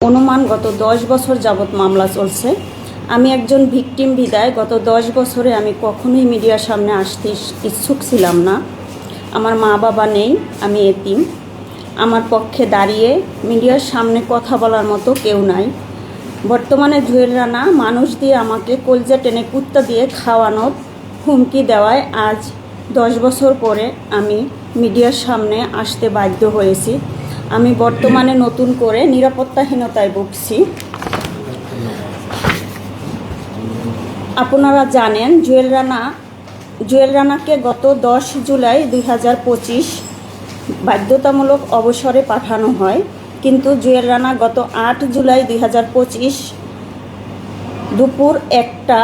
অনুমান গত দশ বছর যাবৎ মামলা চলছে। আমি একজন ভিকটিম বিদায়। গত দশ বছরে আমি কখনোই মিডিয়ার সামনে আসতে ইচ্ছুক ছিলাম না। আমার মা বাবা নেই, আমি এতিম। আমার পক্ষে দাঁড়িয়ে মিডিয়ার সামনে কথা বলার মতো কেউ নাই। বর্তমানে জুয়েল রানা মানুষ দিয়ে আমাকে কলজা টেনে কুত্তা দিয়ে খাওয়ানোর হুমকি দেওয়ায় আজ দশ বছর পরে আমি মিডিয়ার সামনে আসতে বাধ্য হয়েছি। আমি বর্তমানে নতুন করে নিরাপত্তাহীনতায় ভুগছি। আপনারা জানেন, জুয়েল রানা, জুয়েল রানাকে গত দশ জুলাই দুই হাজার পঁচিশ বাধ্যতামূলক অবসরে পাঠানো হয়। কিন্তু জুয়েল রানা গত আট জুলাই দুই হাজার পঁচিশ দুপুর একটা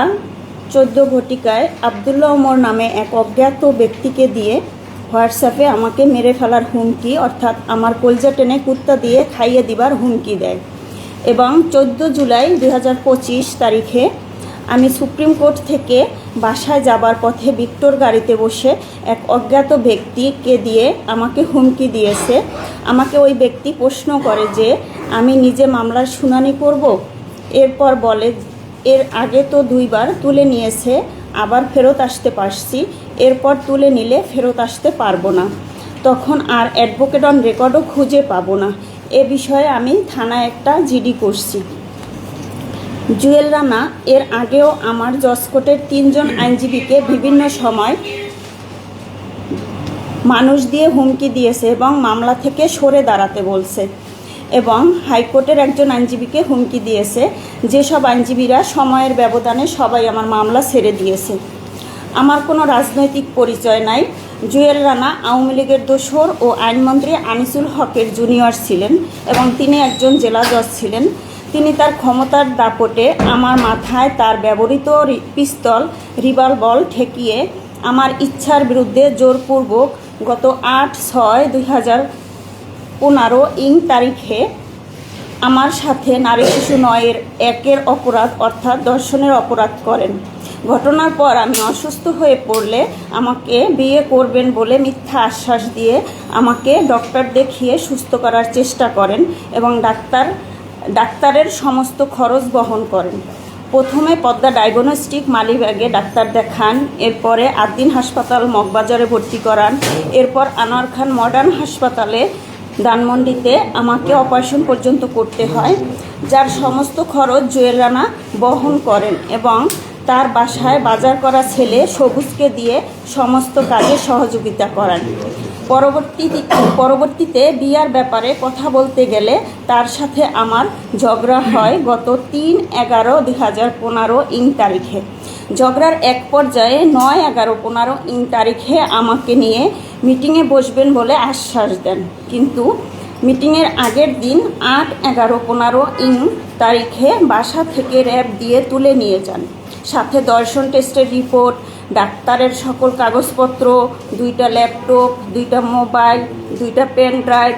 চোদ্দ ঘটিকায় আবদুল্লাহ ওমর নামে এক অজ্ঞাত ব্যক্তিকে দিয়ে হোয়াটসঅ্যাপে আমাকে মেরে ফেলার হুমকি, অর্থাৎ আমার কলজা টেনে কুত্তা দিয়ে খাইয়ে দিবার হুমকি দেয়। এবং চোদ্দ জুলাই দুই হাজার পঁচিশ তারিখে আমি সুপ্রিম কোর্ট থেকে বাসায় যাবার পথে ভিক্টোর গাড়িতে বসে এক অজ্ঞাত ব্যক্তিকে দিয়ে আমাকে হুমকি দিয়েছে। আমাকে ওই ব্যক্তি প্রশ্ন করে যে, আমি নিজে মামলার শুনানি করব? এরপর বলে, এর আগে তো দুইবার তুলে নিয়েছে, আবার ফেরত আসতে পারছি। এরপর তুলে নিলে ফেরত আসতে পারব না। তখন আর অ্যাডভোকেট অন রেকর্ডও খুঁজে পাবো না। এ বিষয়ে আমি থানায় একটা জিডি করছি। জুয়েল রানা, এর আগেও আমার জসকোটের তিনজন আইনজীবীকে বিভিন্ন সময় মানুষ দিয়ে হুমকি দিয়েছে এবং মামলা থেকে সরে দাঁড়াতে বলছে এবং হাইকোর্টের একজন আইনজীবীকে হুমকি দিয়েছে। যেসব আইনজীবীরা সময়ের ব্যবধানে সবাই আমার মামলা ছেড়ে দিয়েছে। আমার কোনো রাজনৈতিক পরিচয় নাই। জুয়েল রানা আওয়ামী লীগের দোসর ও আইনমন্ত্রী আনিসুল হকের জুনিয়র ছিলেন এবং তিনি একজন জেলা জজ ছিলেন। তিনি তার ক্ষমতার দাপটে আমার মাথায় তার ব্যবহৃত পিস্তল রিভলভার ঠেকিয়ে আমার ইচ্ছার বিরুদ্ধে জোরপূর্বক গত আট ছয় দুই হাজার পনেরো ইং তারিখে আমার সাথে নারী শিশু নয়ের একের অপরাধ অর্থাৎ দর্শনের অপরাধ করেন। ঘটনার পর আমি অসুস্থ হয়ে পড়লে আমাকে বিয়ে করবেন বলে মিথ্যা আশ্বাস দিয়ে আমাকে ডক্টর দেখিয়ে সুস্থ করার চেষ্টা করেন এবং ডাক্তার, ডাক্তারের সমস্ত খরচ বহন করেন। প্রথমে পদ্মা ডায়াগনস্টিক মালিবাগে ডাক্তার দেখান, এরপরে আদ্দিন হাসপাতাল মগবাজারে ভর্তি করান, এরপর আনোয়ার খান মডার্ন হাসপাতালে ধানমন্ডিতে আমাকে অপারেশন পর্যন্ত করতে হয়, যার সমস্ত খরচ জুয়েল রানা বহন করেন এবং তার বাসায় বাজার করা ছেলে সবুজকে দিয়ে সমস্ত কাজে সহযোগিতা করান। পরবর্তী পরবর্তীতে বিয়ার ব্যাপারে কথা বলতে গেলে তার সাথে আমার ঝগড়া হয় গত তিন এগারো দুই হাজার পনেরো ইং তারিখে। ঝগড়ার এক পর্যায়ে নয় এগারো পনেরো ইং তারিখে আমাকে নিয়ে মিটিংয়ে বসবেন বলে আশ্বাস দেন। কিন্তু মিটিংয়ের আগের দিন আট এগারো পনেরো ইং তারিখে বাসা থেকে র্যাব দিয়ে তুলে নিয়ে যান। সাথে দর্শন টেস্টের রিপোর্ট, ডাক্তারের সকল কাগজপত্র, দুইটা ল্যাপটপ, দুইটা মোবাইল, দুইটা পেন ড্রাইভ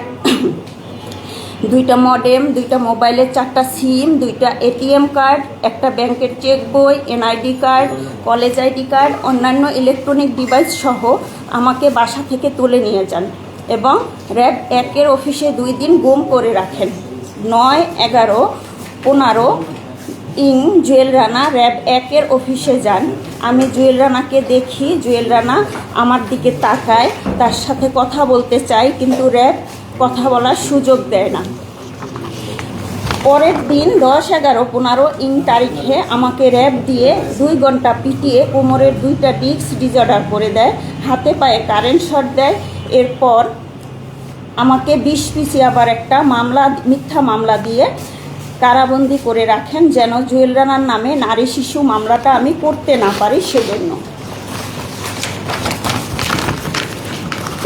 দুইটা মডেম দুইটা মোবাইলের চারটা সিম দুইটা এটিএম কার্ড একটা ব্যাংকের চেক বই NID card college ID card অন্যান্য ইলেকট্রনিক ডিভাইস সহ আমাকে বাসা থেকে তুলে নিয়ে যান এবং র্যাব একের অফিসে দুই দিন গুম করে রাখেন। নয়, এগারো, পনেরো, ইং, জুয়েল রানা, র্যাব একের অফিসে যান। আমি জুয়েল রানাকে দেখি, জুয়েল রানা আমার দিকে তাকায়, তার সাথে কথা বলতে চাই কিন্তু র্যাব কথা বলার সুযোগ দেয় না। পরের দিন দশ এগারো পনেরো ইং তারিখে আমাকে র্যাব দিয়ে দুই ঘণ্টা পিটিয়ে কোমরের দুইটা ডিস্ক ডিজর্ডার করে দেয়, হাতে পায়ে কারেন্ট শট দেয়। এরপর আমাকে বিষ পিছিয়ে আবার একটা মামলা, মিথ্যা মামলা দিয়ে কারাবন্দি করে রাখেন যেন জুয়েল রানার নামে নারী শিশু মামলাটা আমি করতে না পারি সেজন্য।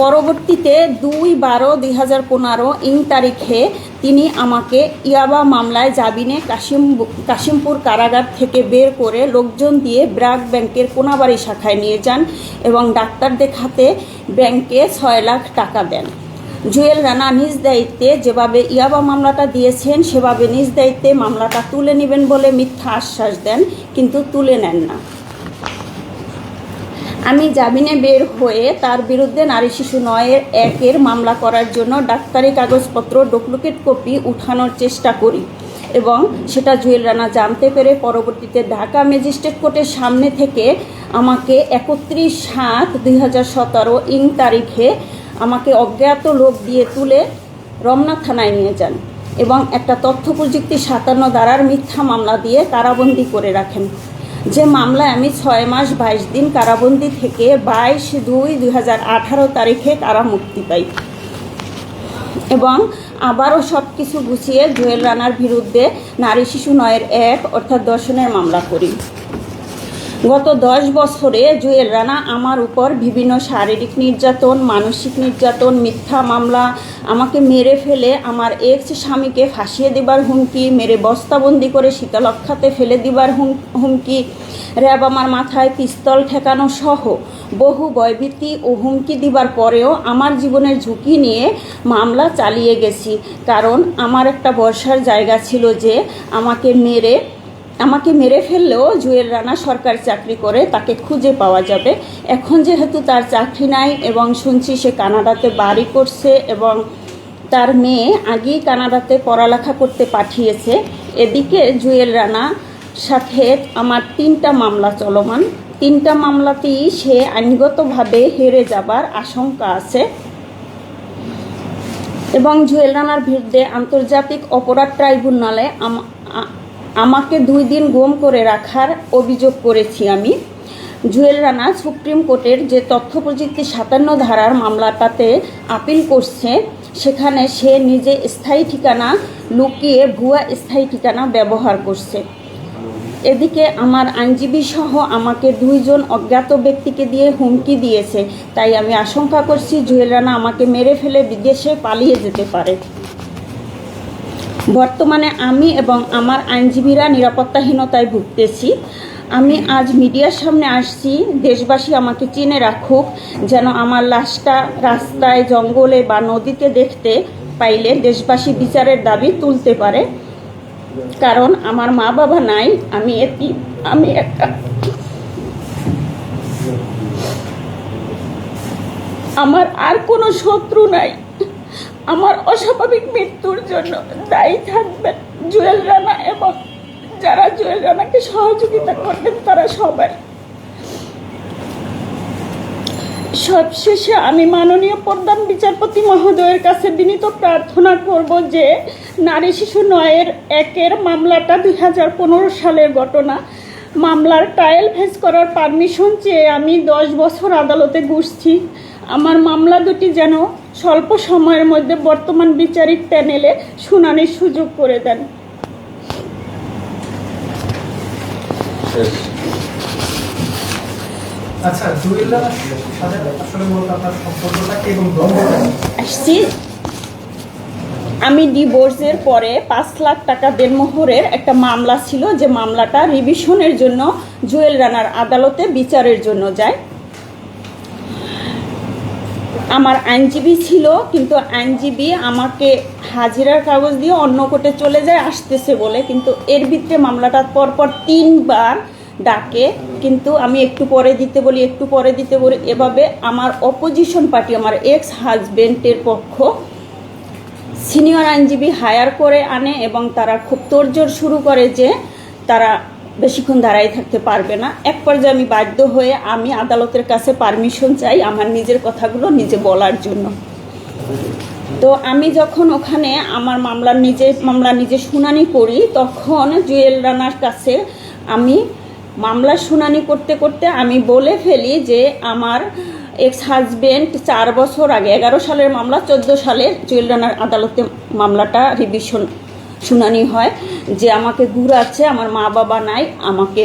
পরবর্তীতে দুই বারো দুই হাজার পনেরো ইং তারিখে তিনি আমাকে ইয়াবা মামলায় জামিনে কাশিম কাশিমপুর কারাগার থেকে বের করে লোকজন দিয়ে ব্র্যাক ব্যাংকের কোনাবাড়ি শাখায় নিয়ে যান এবং ডাক্তার দেখাতে ব্যাংকে ছয় লাখ টাকা দেন। জুয়েল রানা নিজ দায়িত্বে যেভাবে ইয়াবা মামলাটা দিয়েছেন, সেভাবে নিজ দায়িত্বে মামলাটা তুলে নেবেন বলে মিথ্যা আশ্বাস দেন, কিন্তু তুলে নেন না। আমি জামিনে বের হয়ে তার বিরুদ্ধে নারী শিশু নয়ের একের মামলা করার জন্য ডাক্তারি কাগজপত্র, ডুপ্লিকেট কপি উঠানোর চেষ্টা করি এবং সেটা জুয়েল রানা জানতে পেরে পরবর্তীতে ঢাকা ম্যাজিস্ট্রেট কোর্টের সামনে থেকে আমাকে একত্রিশ সাত দুই হাজার সতেরো ইং তারিখে আমাকে অজ্ঞাত লোক দিয়ে তুলে রমনা থানায় নিয়ে যান এবং একটা তথ্য প্রযুক্তি সাতান্ন দ্বারার মিথ্যা মামলা দিয়ে কারাবন্দি করে রাখেন। যে মামলায় আমি ছয় মাস বাইশ দিন কারাবন্দি থেকে বাইশ দুই দুই হাজার আঠারো তারিখে কারা মুক্তি পাই। এবং আবারও সব কিছু গুছিয়ে জুয়েল রানার বিরুদ্ধে নারী শিশু নয়ের এক অর্থাৎ দর্শনের মামলা করি। গত দশ বছরে জুয়েল রানা আমার উপর বিভিন্ন শারীরিক নির্যাতন, মানসিক নির্যাতন, মিথ্যা মামলা, আমাকে মেরে ফেলে, আমার এক্স স্বামীকে ফাঁসিয়ে দেবার হুমকি, মেরে বস্তাবন্দি করে শীতলক্ষাতে ফেলে দিবার হুম- হুমকি, র্যাব আমার মাথায় পিস্তল ঠেকানো সহ বহু ভয়ভীতি ও হুমকি দিবার পরেও আমার জীবনের ঝুঁকি নিয়ে মামলা চালিয়ে গেছি। কারণ আমার একটা বর্ষার জায়গা ছিল যে আমাকে মেরে আমাকে মেরে ফেললেও জুয়েল রানা সরকারি চাকরি করে, তাকে খুঁজে পাওয়া যাবে। এখন যেহেতু তার চাকরি নাই এবং শুনছি সে কানাডাতে বাড়ি করছে এবং তার মেয়ে আগেই কানাডাতে পড়ালেখা করতে পাঠিয়েছে, এদিকে জুয়েল রানা সাথে আমার তিনটা মামলা চলমান। তিনটা মামলাতেই সে আইনগতভাবে হেরে যাবার আশঙ্কা আছে। এবং জুয়েল রানার বিরুদ্ধে আন্তর্জাতিক অপরাধ ট্রাইব্যুনালে আমাকে দুই দিন গুম করে রাখার অভিযোগ করেছি আমি। জুয়েল রানা সুপ্রিম কোর্টের যে তথ্য প্রযুক্তি সাতান্ন ধারার মামলাটাতে আপিল করছে, সেখানে সে নিজে স্থায়ী ঠিকানা লুকিয়ে ভুয়া স্থায়ী ঠিকানা ব্যবহার করছে। এদিকে আমার আইনজীবী সহ আমাকে দুইজন অজ্ঞাত ব্যক্তিকে দিয়ে হুমকি দিয়েছে, তাই আমি আশঙ্কা করছি জুয়েল রানা আমাকে মেরে ফেলে বিদেশে পালিয়ে যেতে পারে। বর্তমানে আমি এবং আমার আইনজীবীরা নিরাপত্তাহীনতায় ভুগতেছি। আমি আজ মিডিয়ার সামনে আসছি, দেশবাসী আমাকে চিনে রাখুক, যেন আমার লাশটা রাস্তায়, জঙ্গলে বা নদীতে দেখতে পাইলে দেশবাসী বিচারের দাবি তুলতে পারে। কারণ আমার মা বাবা নাই, আমি এটি, আমি একটা আমার আর কোনো শত্রু নাই। আমার অস্বাভাবিক মৃত্যুর জন্য দায়ী থাকবেন জুয়েল রানা এবং যারা জুয়েল রানাকে সহযোগিতা করবেন তারা সবাই সবশেষে আমি মাননীয় প্রধান বিচারপতি মহোদয়ের কাছে বিনীত প্রার্থনা করব যে নারী শিশু নয়ের একের মামলাটা দুই হাজার পনেরো সালের ঘটনা। মামলার ট্রায়াল ফেস করার পারমিশন চেয়ে আমি দশ বছর আদালতে ঘুরছি। আমার মামলা দুটি যেন স্বল্প সময়ের মধ্যে বর্তমান বিচারিক প্যানেলে শুনানির সুযোগ করে দেন। আচ্ছা? আসছি। আমি ডিভোর্সের পরে পাঁচ লাখ টাকা দেনমোহরের একটা মামলা ছিল যে মামলাটা রিভিশনের জন্য জুয়েল রানার আদালতে বিচারের জন্য যায়। আমার আইনজীবী ছিল, কিন্তু আইনজীবী আমাকে হাজিরার কাগজ দিয়ে অন্য কোর্টে চলে যায়, আসতেছে বলে। কিন্তু এর ভিতরে মামলাটা পরপর তিনবার ডাকে। কিন্তু আমি একটু পরে দিতে বলি, একটু পরে দিতে বলি। এভাবে আমার অপোজিশন পার্টি আমার এক্স হাজবেন্ডের পক্ষ সিনিয়র আইনজীবী হায়ার করে আনে এবং তারা খুব তোড়জোড় শুরু করে যে তারা বেশিক্ষণ দাঁড়াই থাকতে পারবে না। এক পর্যায়ে আমি বাধ্য হয়ে আমি আদালতের কাছে পারমিশন চাই আমার নিজের কথাগুলো নিজে বলার জন্য। তো আমি যখন ওখানে আমার মামলার নিজে মামলা নিজে শুনানি করি, তখন জুয়েল রানার কাছে আমি মামলার শুনানি করতে করতে আমি বলে ফেলি যে আমার এক্স হাজবেন্ড চার বছর আগে, এগারো সালের মামলা, চোদ্দ সালে জুয়েল রানার আদালতে মামলাটা রিভিশন শুনানি হয় যে আমাকে ঘুরাচ্ছে, আমার মা বাবা নাই, আমাকে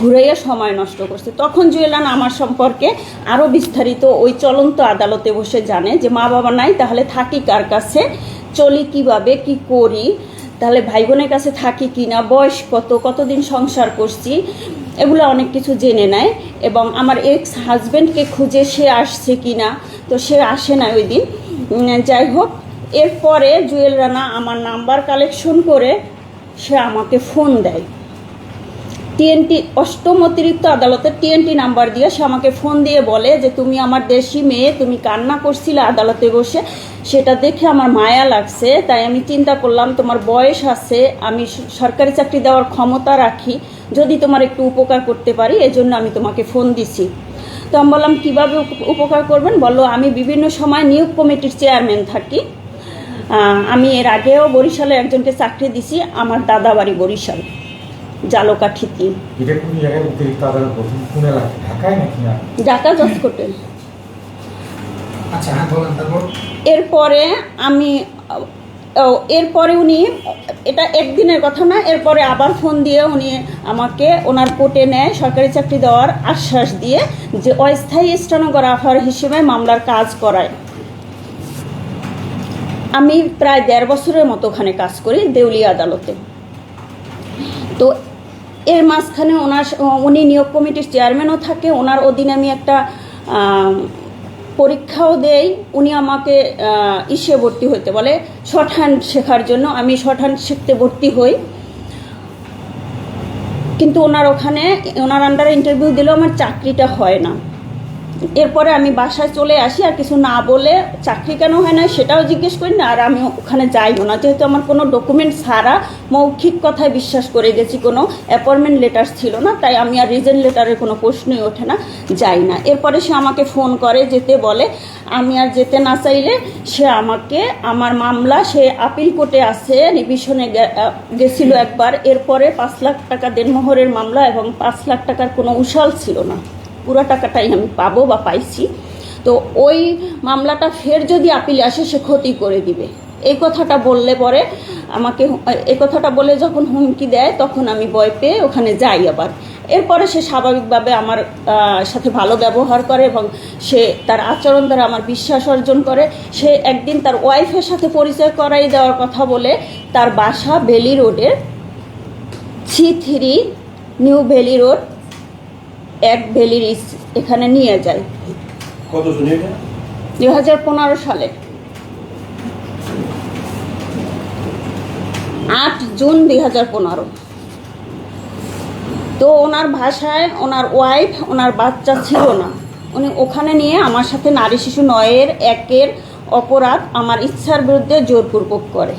ঘুরাইয়া সময় নষ্ট করছে। তখন জুয়েলান আমার সম্পর্কে আরও বিস্তারিত ওই চলন্ত আদালতে বসে জানে যে মা বাবা নাই, তাহলে থাকি কার কাছে, চলি কীভাবে, কি করি, তাহলে ভাই বোনের কাছে থাকি কি না বয়স কত, কতদিন সংসার করছি, এগুলো অনেক কিছু জেনে নেয় এবং আমার এক্স হাজব্যান্ডকে খুঁজে সে আসছে কি না তো সে আসে না ওই দিন। যাই হোক এরপরে জুয়েল রানা আমার নাম্বার কালেকশন করে সে আমাকে ফোন দেয়। টিএনটি অষ্টম অতিরিক্ত আদালতের টিএনটি নাম্বার দিয়ে সে আমাকে ফোন দিয়ে বলে যে, তুমি আমার দেশি মেয়ে, তুমি কান্না করছিলে আদালতে বসে। সেটা দেখে আমার মায়া লাগছে, তাই আমি চিন্তা করলাম তোমার বয়স আছে, আমি সরকারি চাকরি দেওয়ার ক্ষমতা রাখি। যদি তোমার একটু উপকার করতে পারি, এজন্য আমি তোমাকে ফোন দিছি। তো আমি বললাম, কীভাবে উপ- উপকার করবেন? বলল, আমি বিভিন্ন সময় নিয়োগ কমিটির চেয়ারম্যান থাকি। আমি এর আগেও বরিশালে একজনকে চাকরি দিছি আমার দাদা বাড়ি বরিশাল জালোকাঠি তিন এটা কোন জায়গায় অতিরিক্ত আদালত বলছেন কোন এলাকায়? ঢাকায় নাকি না? ঢাকা জজ কোর্টে আচ্ছা হ্যাঁ বলেন তারপর। এরপরে আমি ও, এরপরে উনি এটা একদিনের কথা না এরপরে আবার ফোন দিয়ে উনি আমাকে ওনার কোর্টে নেয় সরকারি চাকরি দেওয়ার আশ্বাস দিয়ে যে অস্থায়ী স্টেনোগ্রাফার হিসেবে মামলার কাজ করায়। আমি প্রায় দেড় বছরের মতো ওখানে কাজ করি দেউলি আদালতে। তো এর মাঝখানে ওনার উনি নিয়োগ কমিটির চেয়ারম্যানও থাকে, ওনার অধীনে আমি একটা পরীক্ষাও দেই। উনি আমাকে ইসে ভর্তি হতে বলে। শর্ট হ্যান্ড শেখার জন্য আমি শর্ট হ্যান্ড শিখতে ভর্তি হই। কিন্তু ওনার ওখানে, ওনার আন্ডারে ইন্টারভিউ দিলেও আমার চাকরিটা হয় না। এরপরে আমি বাসায় চলে আসি, আর কিছু না বলে চাকরি কেন হয় না সেটাও জিজ্ঞেস করি না, আর আমি ওখানে যাইও না। যেহেতু আমার কোনো ডকুমেন্ট ছাড়া মৌখিক কথায় বিশ্বাস করে গেছি, কোনো অ্যাপয়েন্টমেন্ট লেটার ছিল না, তাই আমি আর রিজেন লেটারের কোনো প্রশ্নই ওঠে না, যাই না। এরপরে সে আমাকে ফোন করে, যেতে বলে, আমি আর যেতে না চাইলে সে আমাকে, আমার মামলা, সে আপিল কোর্টে আছে রিভিশনে গেছিল একবার, এরপরে পাঁচ লাখ টাকা দেনমোহরের মামলা এবং পাঁচ লাখ টাকার কোনো উশাল ছিল না। পুরো টাকাটাই আমি পাবো বা পাইছি। তো ওই মামলাটা ফের যদি আপিলে আসে, সে ক্ষতি করে দিবে। এই কথাটা বললে পরে আমাকে এই কথাটা বলে যখন হুমকি দেয়, তখন আমি ভয় পেয়ে ওখানে যাই আবার। এরপরে সে স্বাভাবিকভাবে আমার সাথে ভালো ব্যবহার করে এবং সে তার আচরণ দ্বারা আমার বিশ্বাস অর্জন করে। সে একদিন তার ওয়াইফের সাথে পরিচয় করাই দেওয়ার কথা বলে তার বাসা বেলি রোডের three three new valley road এক ভ্যালির এখানে নিয়ে যায়। কত দু হাজার পনেরো সালে। আট জুন দুই হাজার পনেরো। তো ওনার ভাষায় ওনার ওয়াইফ ওনার বাচ্চা ছিল না। উনি ওখানে নিয়ে আমার সাথে নারী শিশু নয়ের একের অপরাধ আমার ইচ্ছার বিরুদ্ধে জোরপূর্বক করে।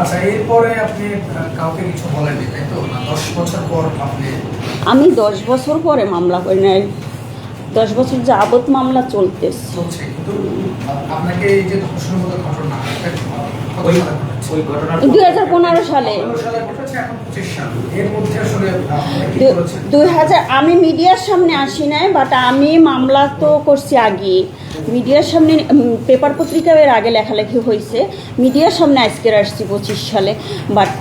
আচ্ছা এরপরে আপনি কাউকে কিছু বলেননি তাই তো? দশ বছর পর আপনি আমি দশ বছর পরে মামলা করি নাই। দশ বছর যাবত মামলা চলতেছে। আপনাকে এই যে ধর্ষণের মতো ঘটনা? দুই হাজার পনেরো সালে। দুই হাজার আমি মিডিয়ার সামনে আসি নাই বাট আমি মামলা তো করছি আগে। মিডিয়ার সামনে পেপার পত্রিকাও এর আগে লেখালেখি হয়েছে। মিডিয়ার সামনে আজকের আসছি পঁচিশ সালে। বাট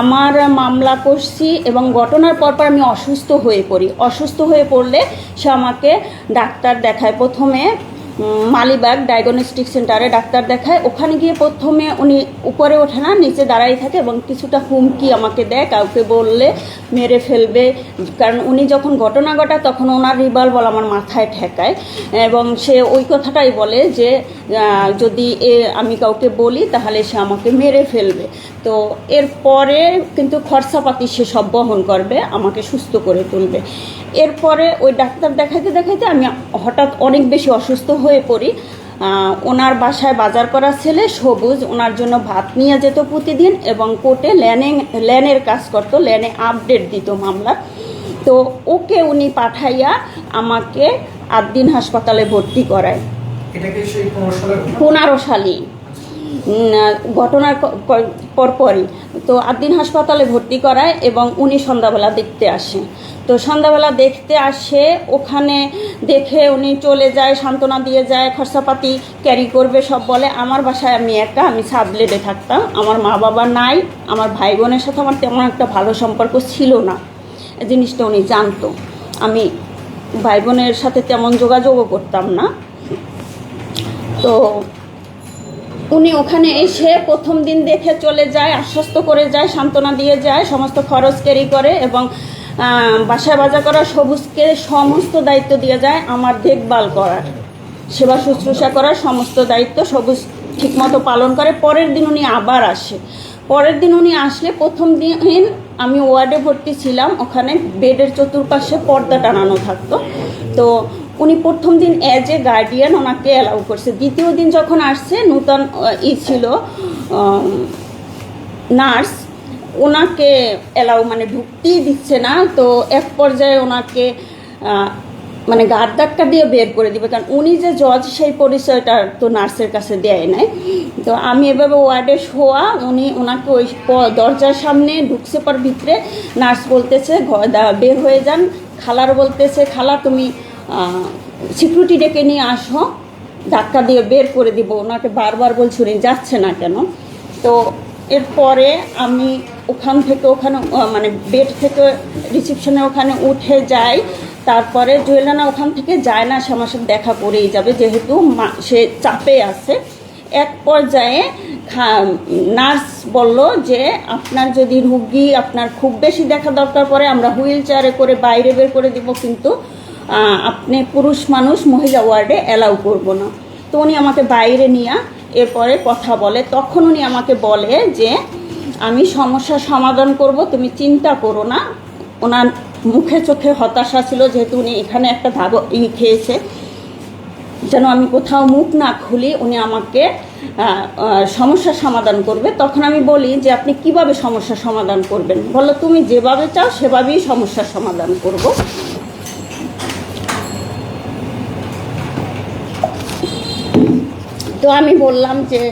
আমার মামলা করছি এবং ঘটনার পরপর আমি অসুস্থ হয়ে পড়ি। অসুস্থ হয়ে পড়লে সে আমাকে ডাক্তার দেখায় প্রথমে। মালিবাগ ডায়াগনস্টিক সেন্টারে ডাক্তার দেখায়। ওখানে গিয়ে প্রথমে উনি উপরে ওঠে না, নিচে দাঁড়াই থাকে এবং কিছুটা হুমকি আমাকে দেয়, কাউকে বললে মেরে ফেলবে। কারণ উনি যখন ঘটনা ঘটায়, তখন ওনার রিভলভার আমার মাথায় ঠেকায় এবং সে ওই কথাটাই বলে যে যদি এ আমি কাউকে বলি, তাহলে সে আমাকে মেরে ফেলবে। তো এরপরে কিন্তু খরচাপাতি সে সব বহন করবে, আমাকে সুস্থ করে তুলবে। এরপরে ওই ডাক্তার দেখাইতে দেখাইতে আমি হঠাৎ অনেক বেশি অসুস্থ হয়ে পড়ি। ওনার বাসায় বাজার করার ছেলে সবুজ ওনার জন্য ভাত নিয়ে যেত প্রতিদিন এবং কোর্টে ল্যানে ল্যানের কাজ করতো ল্যানে আপডেট দিত মামলা। তো ওকে উনি পাঠাইয়া আমাকে আদ্দিন হাসপাতালে ভর্তি করায়। পনেরো সালের ঘটনার পরপরই। তো আদ্দিন হাসপাতালে ভর্তি করায় এবং উনি সন্ধ্যাবেলা দেখতে আসে। তো সন্ধ্যাবেলা দেখতে আসে, ওখানে দেখে উনি চলে যায়, সান্ত্বনা দিয়ে যায়, খরচাপাতি ক্যারি করবে, সব বলে, আমার বাসায় আমি একা, আমি সাবলেটে থাকতাম। আমার মা বাবা নাই, আমার ভাই বোনের সাথে আমার তেমন একটা ভালো সম্পর্ক ছিল না। জিনিসটা উনি জানতো। আমি ভাই বোনের সাথে তেমন যোগাযোগও করতাম না। তো উনি ওখানে এসে প্রথম দিন দেখে চলে যায়, আশ্বস্ত করে যায়, সান্ত্বনা দিয়ে যায়, সমস্ত খরচ ক্যারি করে এবং বাসায় বাজার করা সবুজকে সমস্ত দায়িত্ব দিয়ে যায় আমার দেখভাল করার। সেবা শুশ্রূষা করার সমস্ত দায়িত্ব সবুজ ঠিকমতো পালন করে। পরের দিন উনি আবার আসে। পরের দিন উনি আসলে প্রথম দিন আমি ওয়ার্ডে ভর্তি ছিলাম, ওখানে বেডের চতুর্পাশে পর্দা টানানো থাকতো। তো উনি প্রথম দিন অ্যাজ এ গার্ডিয়ান ওনাকে অ্যালাউ করছে। দ্বিতীয় দিন যখন আসছে, নূতন ই ছিল নার্স, ওনাকে অ্যালাউ মানে ঢুকতেই দিচ্ছে না, তো এক পর্যায়ে ওনাকে মানে ধাক্কা দিয়ে বের করে দিবে। কারণ উনি যে জজ সেই পরিচয়টা তো নার্সের কাছে দেয় নাই। তো আমি এভাবে ওয়ার্ডে শোয়া উনি ওনাকে ওই দরজার সামনে ঢুকছে পর ভিতরে, নার্স বলতেছে বের হয়ে যান। খালার বলতেছে, খালা, তুমি সিকিউরিটি ডেকে নিয়ে আসো, ধাক্কা দিয়ে বের করে দিব। ওনাকে বারবার বলছি, উনি যাচ্ছে না কেন? তো এরপরে আমি ওখান থেকে ওখানে মানে বেড থেকে রিসেপশনে ওখানে উঠে যাই। তারপরে জুয়েলানা ওখান থেকে যায় না, সে আমার সাথে দেখা করেই যাবে, যেহেতু সে চাপে আছে। এক পর্যায়ে নার্স বলল যে, আপনার যদি রুগী আপনার খুব বেশি দেখা দরকার পড়ে, আমরা হুইল চেয়ারে করে বাইরে বের করে দিব, কিন্তু আপনি পুরুষ মানুষ, মহিলা ওয়ার্ডে অ্যালাউ করব না। তো উনি আমাকে বাইরে নিয়ে এরপরে কথা বলে। তখন উনি আমাকে বলে যে, আমি সমস্যার সমাধান করব, তুমি চিন্তা করো না। ওনার মুখে চোখে হতাশা ছিল, যেহেতু উনি এখানে একটা ধাব ই খেয়েছে। যেন আমি কোথাও মুখ না খুলি, উনি আমাকে সমস্যার সমাধান করবে। তখন আমি বলি যে, আপনি কীভাবে সমস্যার সমাধান করবেন? বলল, তুমি যেভাবে চাও, সেভাবেই সমস্যার সমাধান করব। তো আমি বললাম যে,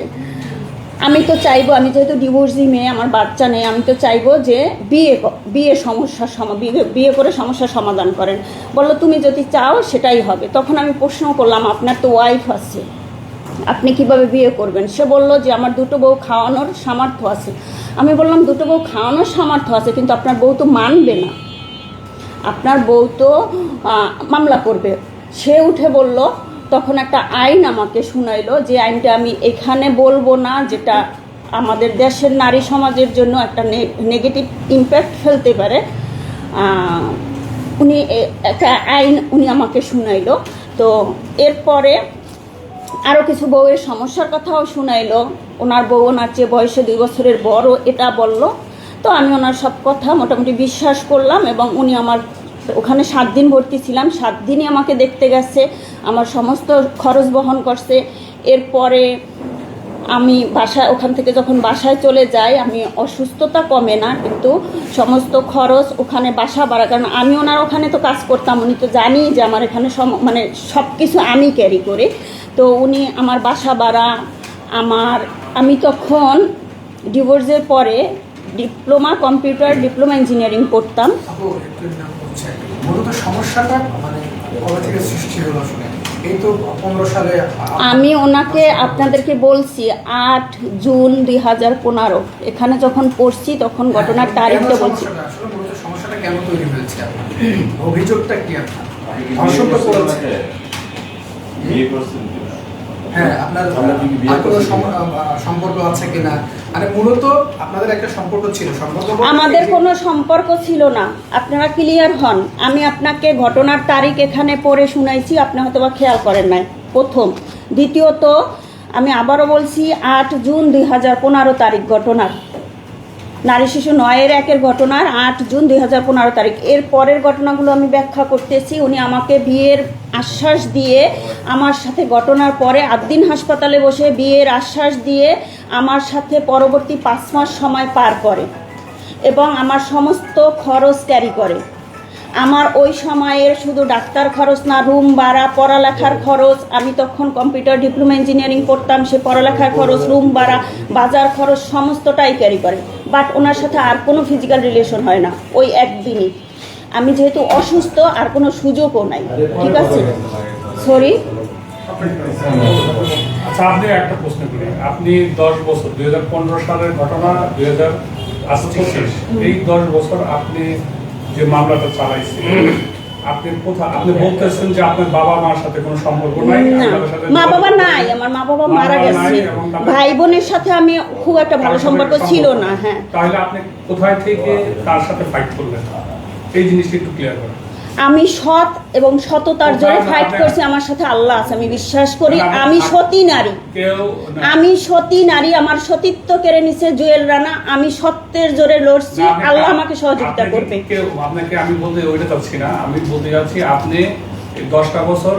আমি তো চাইব, আমি যেহেতু ডিভোর্সি মেয়ে, আমার বাচ্চা নেই, আমি তো চাইব যে বিয়ে বিয়ে সমস্যার সমা, বিয়ে করে সমস্যার সমাধান করেন। বলল, তুমি যদি চাও, সেটাই হবে। তখন আমি প্রশ্ন করলাম, আপনার তো ওয়াইফ আছে। আপনি কীভাবে বিয়ে করবেন? সে বলল যে, আমার দুটো বউ খাওয়ানোর সামর্থ্য আছে। আমি বললাম, দুটো বউ খাওয়ানোর সামর্থ্য আছে, কিন্তু আপনার বউ তো মানবে না। আপনার বউ তো মামলা করবে। সে উঠে বলল তখন একটা আইন আমাকে শুনাইলো যে আইনটা আমি এখানে বলব না, যেটা আমাদের দেশের নারী সমাজের জন্য একটা নেগেটিভ ইম্প্যাক্ট ফেলতে পারে। উনি একটা আইন উনি আমাকে শুনাইলো। তো এরপরে আরও কিছু বউয়ের সমস্যার কথাও শুনাইলো। ওনার বউ ওনার চেয়ে বয়সে দুই বছরের বড়, এটা বলল। তো আমি ওনার সব কথা মোটামুটি বিশ্বাস করলাম এবং উনি আমার ওখানে সাত দিন ভর্তি ছিলাম। সাত দিনই আমাকে দেখতে গেছে, আমার সমস্ত খরচ বহন করছে। এরপরে আমি বাসায় ওখান থেকে যখন বাসায় চলে যাই, আমি অসুস্থতা কমে না, কিন্তু সমস্ত খরচ ওখানে বাসা বাড়া কারণ আমি ওনার ওখানে তো কাজ করতাম, উনি তো জানি যে আমার এখানে সম- মানে সব কিছু আমি ক্যারি করি। তো উনি আমার বাসা বাড়া আমার, আমি তখন ডিভোর্সের পরে ডিপ্লোমা কম্পিউটার ডিপ্লোমা ইঞ্জিনিয়ারিং করতাম। হচ্ছে। মূলত সমস্যাটা মানে কবে থেকে সৃষ্টি হলো আসলে। এই তো পনেরো সালে আমি ওনাকে আপনাদেরকে বলছি আট জুন দুই হাজার পনেরো। এখানে যখন পড়ছি তখন ঘটনার কেন তারিখটা বলছি। সমস্যাটা কেন তৈরি হয়েছে অভিযোগটা কি আপনার? হ্যাঁ আপনার আপনার কি বিয়ে আর কোনো করছেন সম- কিনা? আহ, সম্পর্ক আছে কিনা? মানে মূলত আপনাদের একটা সম্পর্ক ছিল। সম্পর্ক আমাদের কোনো সম্পর্ক ছিল না। আপনারা ক্লিয়ার হন। আমি আপনাকে ঘটনার তারিখ এখানে পড়ে শুনাইছি আপনি হয়তো বা খেয়াল করেন নাই। প্রথম। দ্বিতীয়ত আমি আবারও বলছি আট জুন দুই হাজার পনেরো তারিখ ঘটনার। নারী শিশু নয়ের একের ঘটনার আট জুন দুই হাজার পনেরো তারিখ। এর পরের ঘটনাগুলো আমি ব্যাখ্যা করতেছি। উনি আমাকে বিয়ের আশ্বাস দিয়ে আমার সাথে ঘটনার পরে আদ্দিন হাসপাতালে বসে বিয়ের আশ্বাস দিয়ে আমার সাথে পরবর্তী পাঁচ মাস সময় পার করে এবং আমার সমস্ত খরচ ক্যারি করে। আমার ওই সময়ের শুধু ডাক্তার খরচ না, রুম ভাড়া, পড়ালেখার খরচ, আমি তখন কম্পিউটার ডিপ্লোমা ইঞ্জিনিয়ারিং করতাম, সে পড়ালেখার খরচ, রুম ভাড়া, বাজার খরচ, সমস্তটাই ক্যারি করে। বাট ওনার সাথে আর কোনো ফিজিক্যাল রিলেশন হয় না ওই একদিনই। আমি যেহেতু অসুস্থ আর কোনো সুযোগও নাই। ঠিক আছে? সরি আচ্ছা আপনি একটা প্রশ্ন করি। আপনি দশ বছর দুই হাজার পনেরো সালের ঘটনা দুই হাজার এই দশ বছর আপনি যে মামলাটা চালাইছেন আপনি কোথা আপনি বলতেছেন যে আপনার বাবা মার সাথে কোনো সম্পর্ক নাই মা বাবা নাই আমার মা বাবা মারা গেছে। ভাই বোনের সাথে আমি খুব একটা ভালো সম্পর্ক ছিল না হ্যাঁ। তাহলে আপনি কোথায় থেকে তার সাথে ফাইট করলেন? এই জিনিসটা একটু ক্লিয়ার করেন। আমি সৎ এবং সততার জোরে ফাইট করছি আমার সাথে আল্লাহ আছে আমি বিশ্বাস করি আমি সতী নারী। আমি সতী নারী আমার সতীত্ব কেড়ে নিছে জুয়েল রানা আমি সত্যের জোরে লড়ছি আল্লাহ আমাকে সহযোগিতা করবে। আপনাকে আমি বলতে ওইটা চাচ্ছি না আমি বলতে যাচ্ছি আপনি দশটা বছর